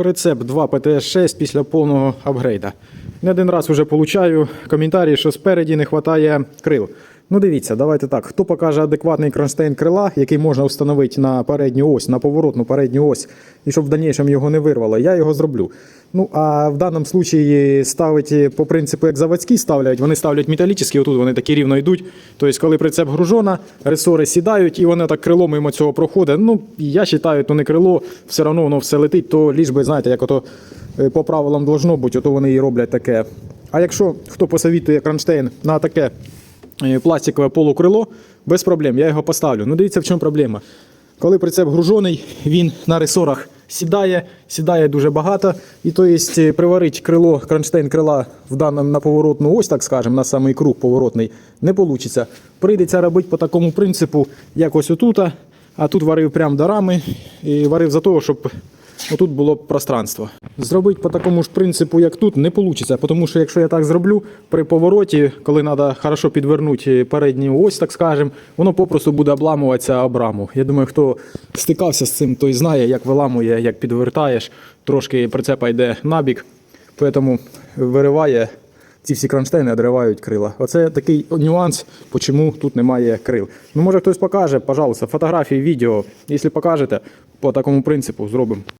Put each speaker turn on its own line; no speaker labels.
Прицеп 2 ПТС-6 після повного апгрейда. Не один раз вже получаю коментарі, що спереді не вистачає крил. Ну дивіться, давайте так. Хто покаже адекватний кронштейн крила, який можна встановити на передню ось, на поворотну передню ось, і щоб в дальнішому його не вирвало, я його зроблю. Ну а в даному случаї ставить по принципу, як заводські ставлять, вони ставлять металічні, отут вони такі рівно йдуть. Тобто, коли прицеп гружона, ресори сідають і воно так крило мимо цього проходить. Ну, я вважаю, то не крило, все одно воно все летить, то ліж би, знаєте, як ото е, по правилам должно бути, ото вони і роблять таке. А якщо хто посовітує кронштейн на таке пластикове полукрило, без проблем, я його поставлю. Ну дивіться, в чому проблема. Коли прицеп гружений, він на ресорах сідає, сідає дуже багато. І то є приварити крило, кронштейн крила в даному на поворотну ось, так скажемо, на самий круг поворотний, не вийде. Прийдеться робити по такому принципу, як ось отут, а тут варив прямо до рами і варив за того, щоб Отут було б пространство. Зробити по такому ж принципу, як тут, не вийде, тому що якщо я так зроблю, при повороті, коли треба хорошо підвернути передню ось, так скажемо, воно попросту буде обламуватися об раму. Я думаю, хто стикався з цим, той знає, як виламує, як підвертаєш, трошки прицепа йде набік, тому вириває. Ці всі кронштейни одривають крила. Оце такий нюанс, чому тут немає крил. Ну, може хтось покаже, пожалуйста, фотографії, відео. Якщо покажете, по такому принципу зробимо.